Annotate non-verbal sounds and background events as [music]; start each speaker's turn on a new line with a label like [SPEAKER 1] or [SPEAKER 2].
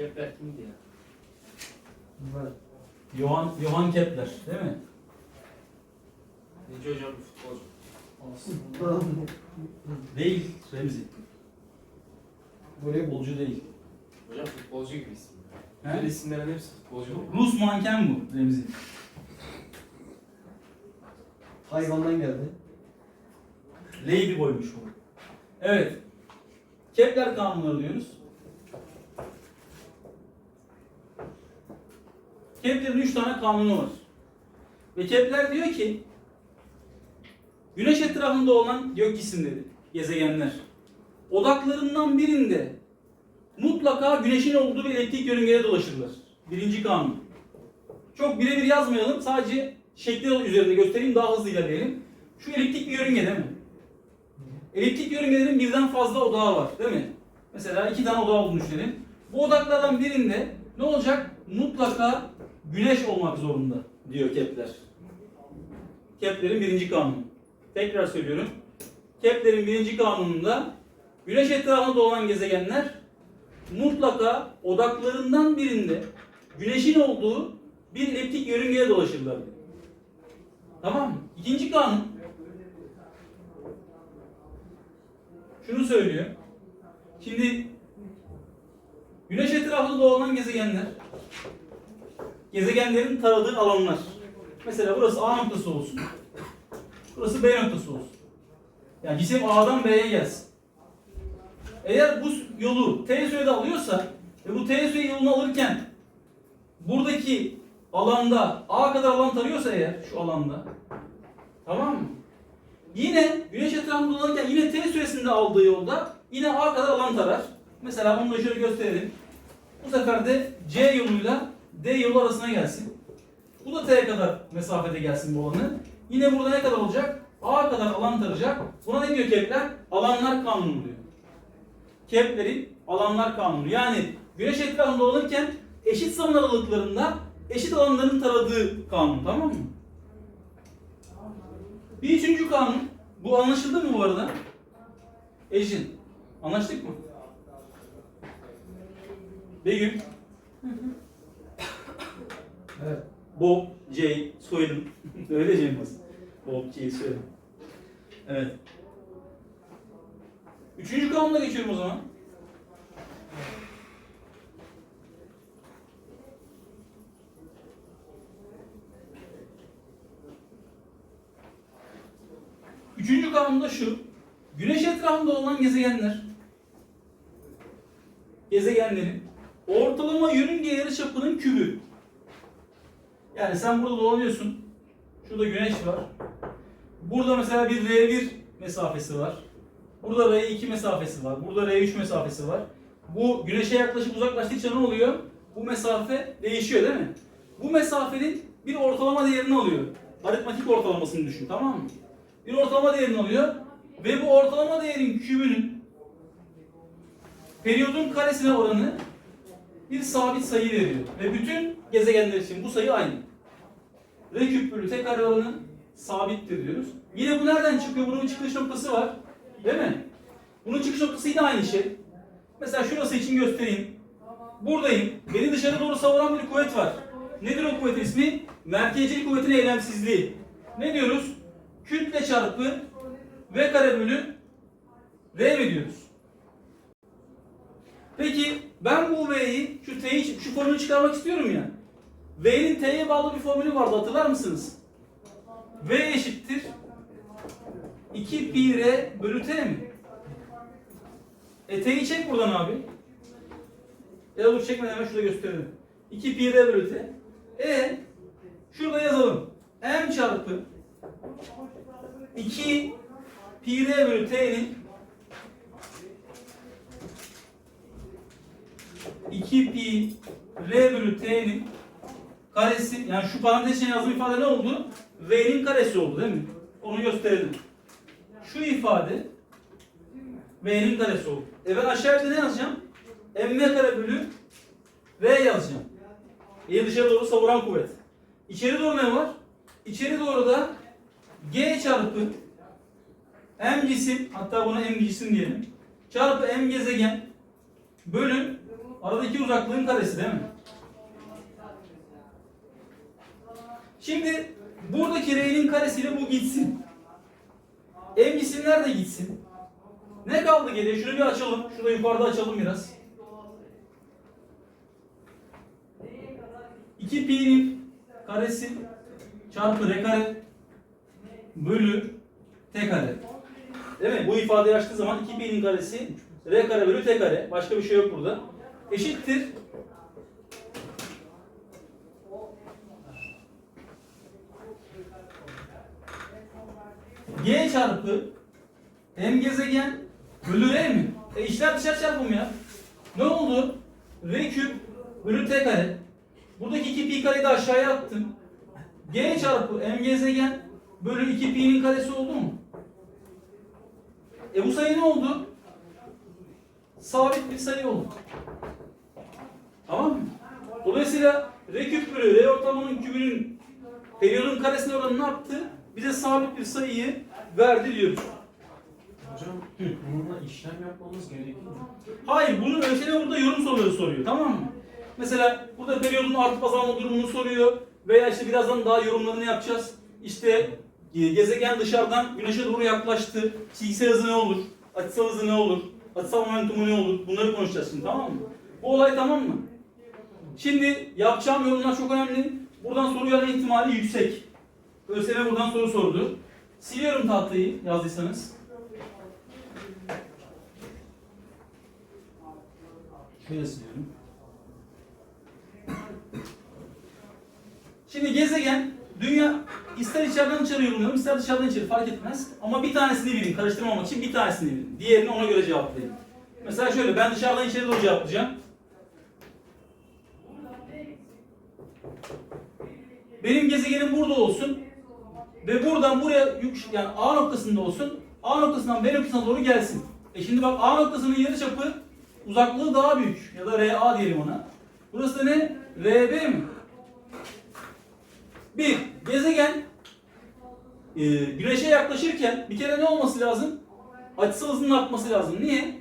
[SPEAKER 1] Kepler kimdi ya?
[SPEAKER 2] Var.
[SPEAKER 3] Johann, Johann Kepler değil mi?
[SPEAKER 1] Nece hocam bir futbolcu. [laughs]
[SPEAKER 3] Değil Remzi.
[SPEAKER 2] Voleybol.
[SPEAKER 3] Futbolcu değil.
[SPEAKER 1] Hocam futbolcu gibi isim.
[SPEAKER 3] He?
[SPEAKER 1] Böyle isimlerin hepsi futbolcu.
[SPEAKER 3] Rus manken bu Remzi.
[SPEAKER 2] Hayvandan geldi.
[SPEAKER 3] Lady boymuş bu. Evet. Kepler kanunları diyoruz. Kepler'in üç tane kanunu var. Ve Kepler diyor ki Güneş etrafında olan gök cisimleri, gezegenler odaklarından birinde mutlaka güneşin olduğu bir elektrik yörüngede dolaşırlar. Birinci kanun. Çok birebir yazmayalım. Sadece şekli üzerinde göstereyim. Daha hızlı ilerleyelim. Şu eliptik bir yörünge değil mi? Eliptik yörüngelerin birden fazla odağı var değil mi? Mesela iki tane odağı olduğunu düşünelim. Bu odaklardan birinde ne olacak? Mutlaka güneş olmak zorunda diyor Kepler. Kepler'in birinci kanunu. Tekrar söylüyorum. Kepler'in birinci kanununda güneş etrafında dolan gezegenler mutlaka odaklarından birinde güneşin olduğu bir eliptik yörüngeye dolaşırlar. Tamam mı? İkinci kanun şunu söylüyor. Şimdi Güneş etrafında dolanan gezegenler gezegenlerin taradığı alanlar. Mesela burası A noktası olsun. Burası B noktası olsun. Yani cisim A'dan B'ye gelsin. Eğer bu yolu T sürede alıyorsa ve bu T süre yolunu alırken buradaki alanda A kadar alan tarıyorsa eğer şu alanda tamam mı? Yine güneş etrafında dolanırken yine T süresinde aldığı yolda yine A kadar alan tarar. Mesela bunu da şöyle gösterelim. Bu sefer de C yoluyla D yolu arasına gelsin. Bu da T'ye kadar mesafede gelsin bu alanı. Yine burada ne kadar olacak? A kadar alan tarayacak. Buna ne diyor Kepler? Alanlar kanunu diyor. Kepler'in alanlar kanunu. Yani güneş etrafında dolanırken eşit zaman aralıklarında eşit alanların taradığı kanun tamam mı? Bir üçüncü kanun. Bu anlaşıldı mı bu arada? Ejin. Anlaştık mı? Begüm. Bob, Jay, soyadım. [laughs] Öyle James. Bob, Jay, soyadım. Evet. Üçüncü kanuna geçiyorum o zaman. Üçüncü kanun da şu. Güneş etrafında olan gezegenler gezegenlerin ortalama yörünge yarıçapının kübü. Yani sen burada dolanıyorsun. Şurada güneş var. Burada mesela bir R1 mesafesi var. Burada R2 mesafesi var. Burada R3 mesafesi var. Bu güneşe yaklaşıp uzaklaştıkça ne oluyor? Bu mesafe değişiyor değil mi? Bu mesafenin bir ortalama değerini alıyor. Aritmatik ortalamasını düşün tamam mı? Bir ortalama değerini alıyor ve bu ortalama değerin kübünün periyodun karesine oranı bir sabit sayı veriyor. Ve bütün gezegenler için bu sayı aynı. R küp bölü t kare oranı sabittir diyoruz. Yine bu nereden çıkıyor? Bunun çıkış noktası var. Değil mi? Bunun çıkış noktası yine aynı şey. Mesela şurası için göstereyim. Buradayım. Beni dışarı doğru savuran bir kuvvet var. Nedir o kuvvetin ismi? Merkezcil kuvvetin eylemsizliği. Ne diyoruz? Kütle çarpı V kare bölü R mi diyoruz? Peki ben bu V'yi, şu T'yi, şu formülü çıkarmak istiyorum ya. V'nin T'ye bağlı bir formülü vardı hatırlar mısınız? V eşittir 2 pi R bölü T mi? E T'yi çek buradan abi. Ya da dur çekmeden hemen şurada gösterelim. 2 pi R bölü T. E şurada yazalım. M çarpı 2 pi R bölü T'nin 2 pi r bölü t'nin karesi yani şu parantez içine yazdığım ifade ne oldu? V'nin karesi oldu değil mi? Onu gösterelim. Şu ifade V'nin karesi oldu. E ben aşağıda ne yazacağım? mv kare bölü V yazacağım. Eğer dışarı doğru savuran kuvvet. İçeri doğru ne var? İçeri doğru da G çarpı M cisim hatta buna M cisim diyelim. Çarpı M gezegen bölü Aradaki uzaklığın karesi değil mi? Şimdi buradaki R'nin karesiyle bu gitsin. M cisimler de gitsin. Ne kaldı geriye? Şunu bir açalım. Şurada yukarıda açalım biraz. 2 pi'nin karesi çarpı r kare bölü t kare. Değil mi? Bu ifadeyi açtığı zaman 2 pi'nin karesi r kare bölü t kare. Başka bir şey yok burada. Eşittir. G çarpı M gezegen bölü R mi? E içler dışarı çarpım ya. Ne oldu? R küp bölü T kare. Buradaki 2 pi kareyi de aşağıya attım. G çarpı M gezegen bölü 2 pi'nin karesi oldu mu? E bu sayı ne oldu? Sabit bir sayı oldu. Tamam mı? Dolayısıyla R küp bölü R ortamının kübünün periyodun karesine oranı ne yaptı? Bize sabit bir sayıyı verdi diyoruz.
[SPEAKER 1] Hocam bununla işlem yapmamız gerekiyor mu?
[SPEAKER 3] Hayır, bunu ÖSYM burada yorum soruları soruyor, tamam mı? Mesela burada periyodun artıp azalma durumunu soruyor veya işte birazdan daha yorumlarını yapacağız. İşte e, gezegen dışarıdan güneşe doğru yaklaştı. Çizgisel hızı ne olur? Açısal hızı ne olur? Açısal momentumu ne olur? Bunları konuşacağız şimdi, tamam mı? Bu olay tamam mı? Şimdi yapacağım yorumlar çok önemli. Buradan soru gelme ihtimali yüksek. ÖSYM buradan soru sordu. Siliyorum tahtayı yazdıysanız. Şöyle siliyorum. Şimdi gezegen, dünya ister içeriden dışarı yorumlayalım, ister dışarıdan içeri fark etmez. Ama bir tanesini bilin, karıştırmamak için bir tanesini bilin. Diğerini ona göre cevaplayın. Mesela şöyle, ben dışarıdan içeri doğru cevaplayacağım. Benim gezegenim burada olsun ve buradan buraya yani A noktasında olsun. A noktasından B noktasına doğru gelsin. E şimdi bak A noktasının yarıçapı uzaklığı daha büyük ya da RA diyelim ona. Burası da ne? RB mi? Bir, gezegen e, güneşe yaklaşırken bir kere ne olması lazım? Açısal hızının artması lazım. Niye?